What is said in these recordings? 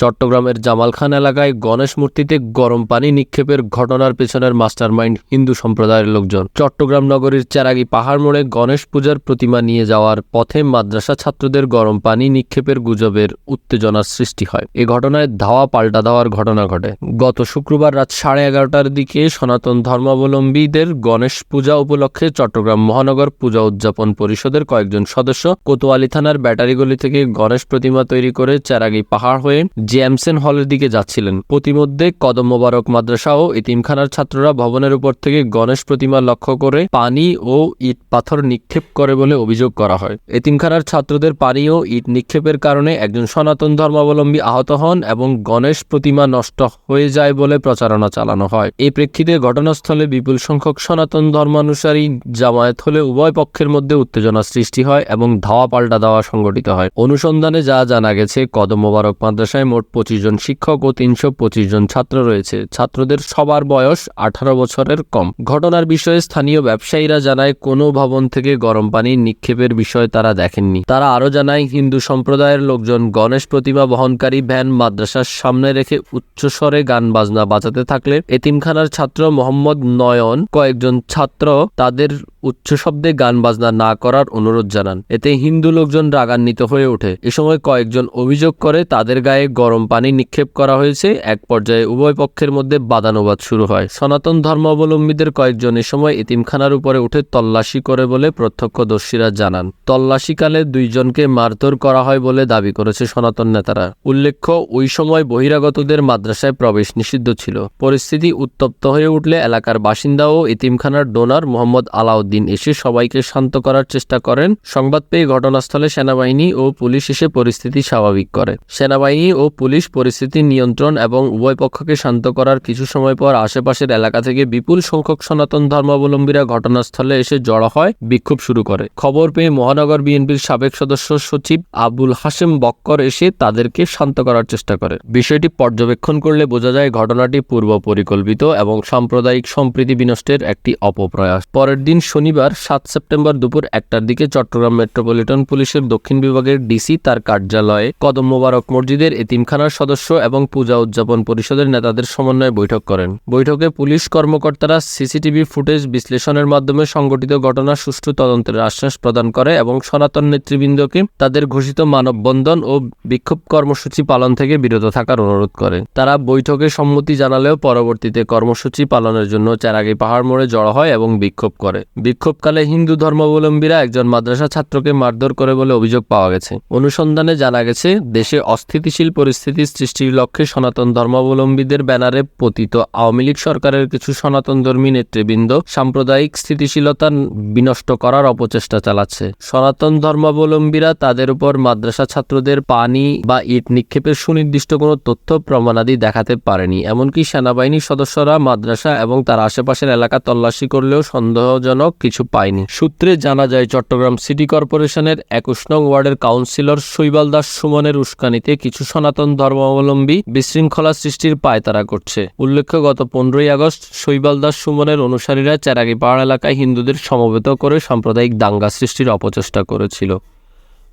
চট্টগ্রামের জামালখান এলাকায় গণেশ মূর্তিতে গরম পানি নিক্ষেপের ঘটনার পেছনের মাস্টারমাইন্ড হিন্দু সম্প্রদায়ের লোকজন। চট্টগ্রাম নগরীর চেরাগি পাহাড় মোড়ে গণেশ পূজার প্রতিমা নিয়ে যাওয়ার পথে মাদ্রাসা ছাত্রদের গরম পানি নিক্ষেপের গুজবের উত্তেজনার সৃষ্টি হয়। এ ঘটনায় ধাওয়া পাল্টা দেওয়ার ঘটনা ঘটে। গত শুক্রবার রাত সাড়ে এগারোটার দিকে সনাতন ধর্মাবলম্বীদের গণেশ পূজা উপলক্ষে চট্টগ্রাম মহানগর পূজা উদযাপন পরিষদের কয়েকজন সদস্য কোতোয়ালি থানার ব্যাটারিগলি থেকে গণেশ প্রতিমা তৈরি করে চেরাগি পাহাড় হয়ে জেমসেন হলের দিকে যাচ্ছিলেন। প্রতিমধ্যে কদম মোবারক মাদ্রাসা ও ইতিমখানার ছাত্ররা ভবনের উপর থেকে গণেশ প্রতিমা লক্ষ্য করে পানি ও ইট পাথর নিক্ষেপ করে বলে অভিযোগ করা হয়। এতিমখানার ছাত্রদের পানি ও ইট নিক্ষেপের কারণে একজন সনাতন ধর্মাবলম্বী আহত হন এবং গণেশ প্রতিমা নষ্ট হয়ে যায় বলে প্রচারণা চালানো হয়। এই প্রেক্ষিতে ঘটনাস্থলে বিপুল সংখ্যক সনাতন ধর্মানুসারী জামায়াত হলে উভয় পক্ষের মধ্যে উত্তেজনা সৃষ্টি হয় এবং ধাওয়া পাল্টা দেওয়া সংগঠিত হয়। অনুসন্ধানে যা জানা গেছে, কদম মোবারক মাদ্রাসায় মোট পঁচিশ জন শিক্ষক ও তিনশো পঁচিশ জন ছাত্র রয়েছে। ছাত্রদের সবার বয়স আঠারো বছরের কম। ঘটনার বিষয়ে স্থানীয় ব্যবসায়ীরা জানায়, কোনো ভবন থেকে গরম পানি নিক্ষেপের বিষয় তারা দেখেননি। তারা আরও জানায়, হিন্দু সম্প্রদায়ের লোকজন গণেশ প্রতিমা বহনকারী ভ্যান মাদ্রাসার সামনে রেখে উচ্চস্বরে গান বাজনা বাজাতে থাকলে এতিমখানার ছাত্র মোহাম্মদ নয়ন কয়েকজন ছাত্র তাদের উচ্চ শব্দে গান বাজনা না করার অনুরোধ জানান। এতে হিন্দু লোকজন রাগান্বিত হয়ে ওঠে। এ সময় কয়েকজন অভিযোগ করে তাদের গায়ে গরম পানি নিক্ষেপ করা হয়েছে। এক পর্যায়ে উভয় পক্ষের মধ্যে বাদানুবাদ শুরু হয়। সনাতন ধর্মাবলম্বীদের কয়েকজন এ সময় এতিমখানার উপরে উঠে তল্লাশি করে বলে প্রত্যক্ষদর্শীরা জানান। তল্লাশিকালে দুইজনকে মারধর করা হয় বলে দাবি করেছে সনাতন নেতারা। উল্লেখ্য, ওই সময় বহিরাগতদের মাদ্রাসায় প্রবেশ নিষিদ্ধ ছিল। পরিস্থিতি উত্তপ্ত হয়ে উঠলে এলাকার বাসিন্দা ও এতিমখানার ডোনার মোহাম্মদ আলাউদ্দিন এসে সবাইকে শান্ত করার চেষ্টা করেন। সংবাদ পেয়ে ঘটনাস্থলে সেনাবাহিনী ও পুলিশ এসে পরিস্থিতি স্বাভাবিক করে। সেনাবাহিনী ও পুলিশ পরিস্থিতি নিয়ন্ত্রণ এবং উভয় পক্ষকে শান্ত করার কিছু সময় পর আশেপাশের এলাকা থেকে বিপুল সংখ্যক সনাতন ধর্মাবলম্বীরা ঘটনাস্থলে এসে জড়ো হয়, বিক্ষোভ শুরু করে। খবর পেয়ে মহানগর বিএনপির সাবেক সদস্য সচিব আবুল হাশেম বক্কর এসে তাদেরকে শান্ত করার চেষ্টা করে। বিষয়টি পর্যবেক্ষণ করলে বোঝা যায় ঘটনাটি পূর্ব পরিকল্পিত এবং সাম্প্রদায়িক সম্প্রীতি বিনষ্টের একটি অপপ্রয়াস। পরের দিন শনিবার সাত সেপ্টেম্বর দুপুর একটার দিকে চট্টগ্রাম মেট্রোপলিটন পুলিশের দক্ষিণ বিভাগের ডিসি তার কার্যালয়ে কদম মোবারক মসজিদের এতিমখানার সদস্য এবং পূজা উদযাপন পরিষদের নেতাদের সমন্বয়ে বৈঠক করেন। বৈঠকে পুলিশ কর্মকর্তারা সিসিটিভি ফুটেজ বিশ্লেষণের মাধ্যমে সংগঠিত ঘটনা সুষ্ঠু তদন্তের আশ্বাস প্রদান করে এবং সনাতন নেতৃবৃন্দকে তাদের ঘোষিত মানববন্ধন ও বিক্ষোভ কর্মসূচি পালন থেকে বিরত থাকার অনুরোধ করে। তারা বৈঠকে সম্মতি জানালেও পরবর্তীতে কর্মসূচি পালনের জন্য চেরাগি পাহাড় মোড়ে জড়ো হয় এবং বিক্ষোভ করে। বিক্ষোভকালে হিন্দু ধর্মাবলম্বীরা একজন মাদ্রাসা ছাত্রকে মারধর করে বলে অভিযোগ পাওয়া গেছে। অনুসন্ধানে জানা গেছে, দেশে অস্থিতিশীল পরিস্থিতি সৃষ্টির লক্ষ্যে সনাতন ধর্মাবলম্বীদের ব্যানারে পতিত আওয়ামী লীগ সরকারের কিছু সনাতন ধর্মী নেতৃবৃন্দ সাম্প্রদায়িক স্থিতিশীলতা বিনষ্ট করার অপচেষ্টা চালাচ্ছে। সনাতন ধর্মাবলম্বীরা তাদের উপর মাদ্রাসা ছাত্রদের পানি বা ইট নিক্ষেপের সুনির্দিষ্ট কোনো তথ্য, প্রমাণাদি দেখাতে পারেনি। এমনকি সেনাবাহিনীর সদস্যরা মাদ্রাসা এবং তার আশেপাশের এলাকা তল্লাশি করলেও সন্দেহজনক কিছু পায়নি। সূত্রে জানা যায়, চট্টগ্রাম সিটি কর্পোরেশনের একুশ নং ওয়ার্ডের কাউন্সিলর শৈবাল দাস সুমনের উস্কানিতে কিছু সনাতন ধর্মাবলম্বী বিশৃঙ্খলা সৃষ্টির পায়তারা করছে। উল্লেখ্য, গত পনেরোই আগস্ট শৈবাল দাস সুমনের অনুসারীরা চেরাগি পাহাড় এলাকায় হিন্দুদের সমবেত করে সাম্প্রদায়িক দাঙ্গা সৃষ্টির অপচেষ্টা করেছিল।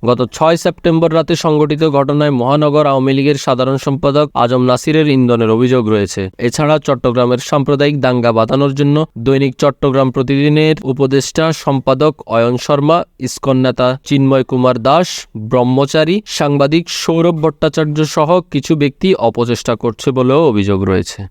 গত ছয় সেপ্টেম্বর রাতে সংঘটিত ঘটনায় মহানগর আওয়ামী লীগের সাধারণ সম্পাদক আজম নাসিরের ইন্ধনের অভিযোগ রয়েছে। এছাড়া চট্টগ্রামের সাম্প্রদায়িক দাঙ্গা বাঁধানোর জন্য দৈনিক চট্টগ্রাম প্রতিদিনের উপদেষ্টা সম্পাদক অয়ন শর্মা, ইস্কন নেতা চিন্ময় কুমার দাস, ব্রহ্মচারী, সাংবাদিক সৌরভ ভট্টাচার্য সহ কিছু ব্যক্তি অপচেষ্টা করছে বলেও অভিযোগ রয়েছে।